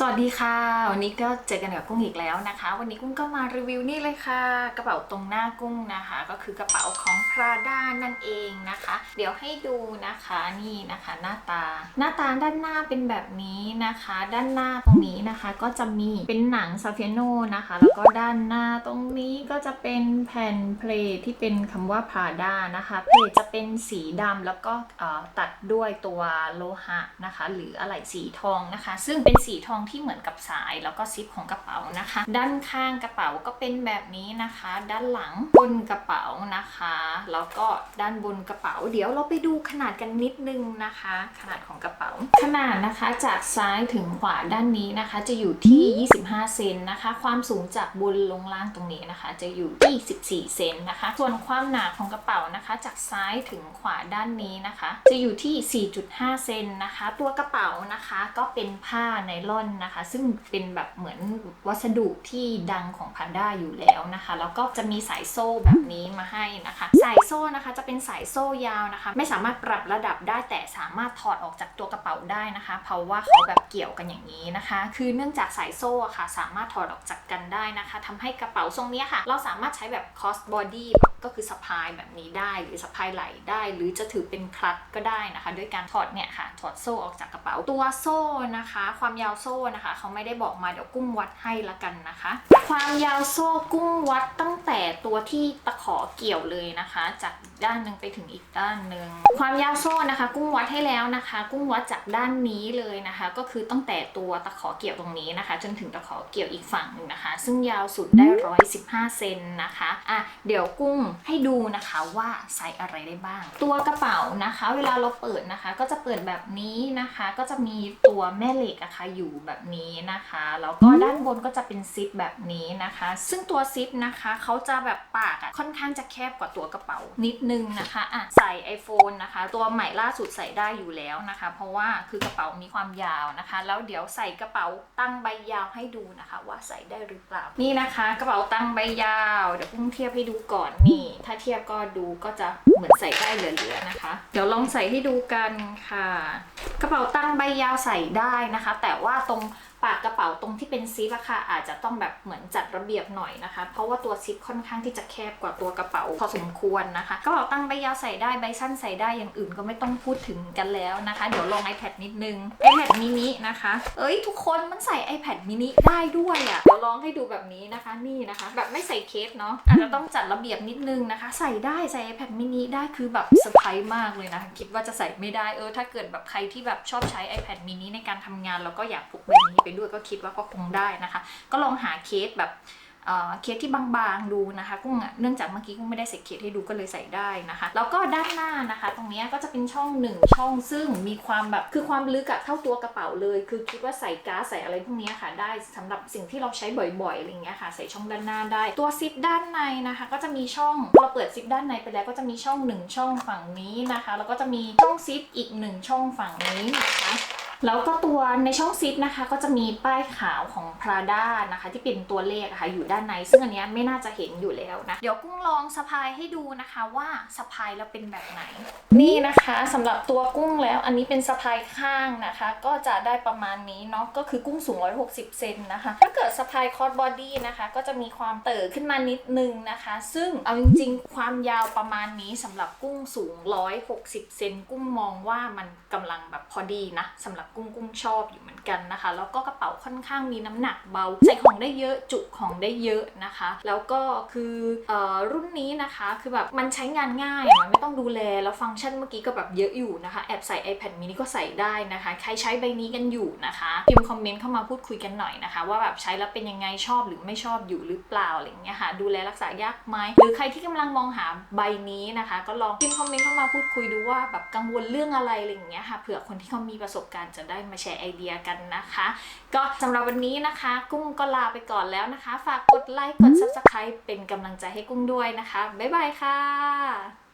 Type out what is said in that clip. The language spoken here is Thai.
สวัสดีค่ะ วันนี้ก็เจอกันกับกุ้งอีกแล้วนะคะ วันนี้กุ้งก็มารีวิวนี่เลยค่ะ กระเป๋าตรงหน้ากุ้งนะคะ ก็คือกระเป๋าของ Prada นั่นเองนะคะ เดี๋ยวให้ดูนะคะนี่นะคะหน้าตา หน้าตาด้านหน้าเป็นแบบนี้นะคะ ด้านหน้าตรงนี้นะคะ ก็จะมีเป็นหนังซาเฟียโนนะคะ แล้วก็ด้านหน้าตรงนี้ก็จะเป็นแผ่นเพลทที่เป็นคำว่า Prada นะคะเพลทจะเป็นสีดำแล้วก็ตัดด้วยตัวโลหะนะคะ หรืออะไหล่สีทองนะคะ ซึ่งเป็นสีทองที่เหมือนกับสายแล้วก็ซิปของกระเป๋านะคะ ด้านข้างกระเป๋าก็เป็นแบบนี้นะคะ ด้านหลังบนกระเป๋านะคะ แล้วก็ด้านบนกระเป๋า เดี๋ยวเราไปดูขนาดกันนิดนึงนะคะ ขนาดของกระเป๋า ขนาดนะคะจากซ้ายถึงขวาด้านนี้นะคะ จะอยู่ที่ 25 เซนนะคะ ความสูงจากบนลงล่างตรงนี้นะคะ จะอยู่ที่14เซนนะคะ ส่วนความหนาของกระเป๋านะคะ จากซ้ายถึงขวาด้านนี้นะคะ จะอยู่ที่ 4.5 เซนนะคะ ตัวกระเป๋านะคะก็เป็นผ้าไนล่อนนะคะ ซึ่งเป็นแบบเหมือนวัสดุที่ดังของพาด้าอยู่แล้วนะคะ แล้วก็จะมีสายโซ่แบบนี้มาให้นะคะ สายโซ่นะคะจะเป็นสายโซ่ยาวนะคะ ไม่สามารถปรับระดับได้แต่สามารถถอดออกจากตัวกระเป๋าได้นะคะ เพราะว่าเขาแบบเกี่ยวกันอย่างนี้นะคะ คือเนื่องจากสายโซ่อะค่ะ สามารถถอดออกจากกันได้นะคะทำให้กระเป๋าทรงนี้ค่ะ เราสามารถใช้แบบ cross body ก็คือสะพายแบบนี้ได้หรือสะพายไหล่ได้ หรือจะถือเป็นคลัตก็ได้นะคะ ด้วยการถอดเนี่ยค่ะถอดโซ่ออกจากกระเป๋าตัวโซ่นะคะ ความยาวโซ่นะคะ เขาไม่ได้บอกมาเดี๋ยวกุ้งวัดให้ละกันนะคะ ความยาวโซ่กุ้งวัดตั้งแต่ตัวที่ตะ อเกี่ยวเลยนะคะ จากด้านหนึ่งไปถึงอีกด้านหนึ่งความยาวโซ่นะคะ กุ้งวัดให้แล้วนะคะ กุ้งวัดจากด้านนี้เลยนะคะ ก็คือตั้งแต่ตัวตะขอเกี่ยวตรงนี้นะคะ จนถึงตะขอเกี่ยวอีกฝั่งหนึ่งนะคะ ซึ่งยาวสุดได้115เซนนะคะอะเดี๋ยวกุ้งให้ดูนะคะว่าใส่อะไรได้บ้าง ตัวกระเป๋านะคะ เวลาเราเปิดนะคะ ก็จะเปิดแบบนี้นะคะ ก็จะมีตัวแม่เหล็กอะคะอยู่แบบนี้นะคะแล้วก็ด้านบนก็จะเป็นซิปแบบนี้นะคะ ซึ่งตัวซิปนะคะเขาจะแบบปากอะค่อนข้างจะแคบกว่าตัวกระเป๋านิดนึงนะคะอะใส่ iPhone นะคะ ตัวใหม่ล่าสุดใส่ได้อยู่แล้วนะคะ เพราะว่าคือกระเป๋ามีความยาวนะคะ แล้วเดี๋ยวใส่กระเป๋าตั้งใบยาวให้ดูนะคะ ว่าใส่ได้หรือเปล่า นี่นะคะ กระเป๋าตั้งใบยาว เดี๋ยวพุ่งเทียบให้ดูก่อนนี่ ถ้าเทียบก็ดูก็จะเหมือนใส่ได้เหลือๆนะคะ เดี๋ยวลองใส่ให้ดูกันค่ะ กระเป๋าตั้งใบยาวใส่ได้นะคะ แต่ว่าตรงปากกระเป๋าตรงที่เป็นซิปอะค่ะอาจจะต้องแบบเหมือนจัดระเบียบหน่อยนะคะ เพราะว่าตัวซิปค่อนข้างที่จะแคบกว่าตัวกระเป๋าพอสมควรนะคะกระเป๋าตั้งใบยาวใส่ได้ใบสั้นใส่ได้อย่างอื่นก็ไม่ต้องพูดถึงกันแล้วนะคะ เดี๋ยวลอง iPad นิดนึง iPad mini นะคะ เอ้ยทุกคนมันใส่ iPad mini ได้ด้วยอะเดี๋ยวลองให้ดูแบบนี้นะคะนี่นะคะ แบบไม่ใส่เคสเนาะอาจจะต้องจัดระเบียบนิดนึงนะคะ ใส่ได้ใส่ iPad mini ได้คือแบบเซอร์ไพรส์มากเลยนะคิดว่าจะใส่ไม่ได้เออถ้าเกิดแบบใครที่แบบชอบใช้ iPad mini ในการทำงาน แล้วก็อยากพกใบนี้ไปด้วยก็คิดว่าก็คงได้นะคะ ก็ลองหาเคสแบบ เคสที่บางๆดูนะคะกุ้งอะเนื่องจากเมื่อกี้กุ้งไม่ได้ใส่เคสให้ดูก็เลยใส่ได้นะคะ แล้วก็ด้านหน้านะคะ ตรงนี้ก็จะเป็นช่องหนึ่งช่องซึ่งมีความแบบคือความลึกอะเท่าตัวกระเป๋าเลย คือคิดว่าใส่ก๊าซใส่อะไรพวกนี้ค่ะ ได้สำหรับสิ่งที่เราใช้บ่อยๆอะไรเงี้ยค่ะ ใส่ช่องด้านหน้าได้ ตัวซิปด้านในนะคะ ก็จะมีช่องเราเปิดซิปด้านในไปแล้วก็จะมีช่องหนึ่งช่องฝั่งนี้นะคะ แล้วก็จะมีช่องซิปอีกหนึ่งช่องฝั่งนี้นะคะ แล้วก็ตัวในช่องซิปนะคะก็จะมีป้ายขาวของ Prada นะคะที่เป็นตัวเลขะค่ะอยู่ด้านใน ซึ่งอันนี้ไม่น่าจะเห็นอยู่แล้วนะ เดี๋ยวกุ้งลองสะพายให้ดูนะคะว่าสะพายแล้วเป็นแบบไหน นี่นะคะสำหรับตัวกุ้งแล้วอันนี้เป็นสะพายข้างนะคะ ก็จะได้ประมาณนี้เนาะก็คือกุ้งสูง 160 เซนนะคะ ถ้าเกิดสะพายคอร์ดบอดี้นะคะ ก็จะมีความเต๋อขึ้นมานิดนึงนะคะ ซึ่งเอาจริงๆ ความยาวประมาณนี้สำหรับกุ้งสูง 160 เซนกุ้งมองว่ามันกำลังแบบพอดีนะสำหรับกุ้งกุ้งชอบอยู่เหมือนกันนะคะ แล้วก็กระเป๋าค่อนข้างมีน้ำหนักเบา ใส่ของได้เยอะจุของได้เยอะนะคะ แล้วก็คือออรุ่นนี้นะคะคือแบบมันใช้งานง่ายมันไม่ต้องดูแลแล้วฟังก์ชันเมื่อกี้ก็แบบเยอะอยู่นะคะ แอบใส่ iPad mini ก็ใส่ได้นะคะ ใครใช้ใบนี้กันอยู่นะคะพิมพ์คอมเมนต์เข้ามาพูดคุยกันหน่อยนะคะ ว่าแบบใช้แล้วเป็นยังไงชอบหรือไม่ชอบอยู่หรือเปล่าอะไรอย่างเงี้ยค่ะ ดูแลรักษายากไหมหรือใครที่กำลังมองหาใบนี้นะคะ ก็ลองพิมพ์คอมเมนต์เข้ามาพูดคุยดูว่าแบบกังวลเรื่องอะไรอะไรอย่างเงี้ยค่ะเผื่อคนที่เขามีประสบการณ์จะได้มาแชร์ไอเดียกันนะคะ ก็สำหรับวันนี้นะคะ กุ้งก็ลาไปก่อนแล้วนะคะ ฝากกดไลค์กด subscribe เป็นกำลังใจให้กุ้งด้วยนะคะ บ๊ายบายค่ะ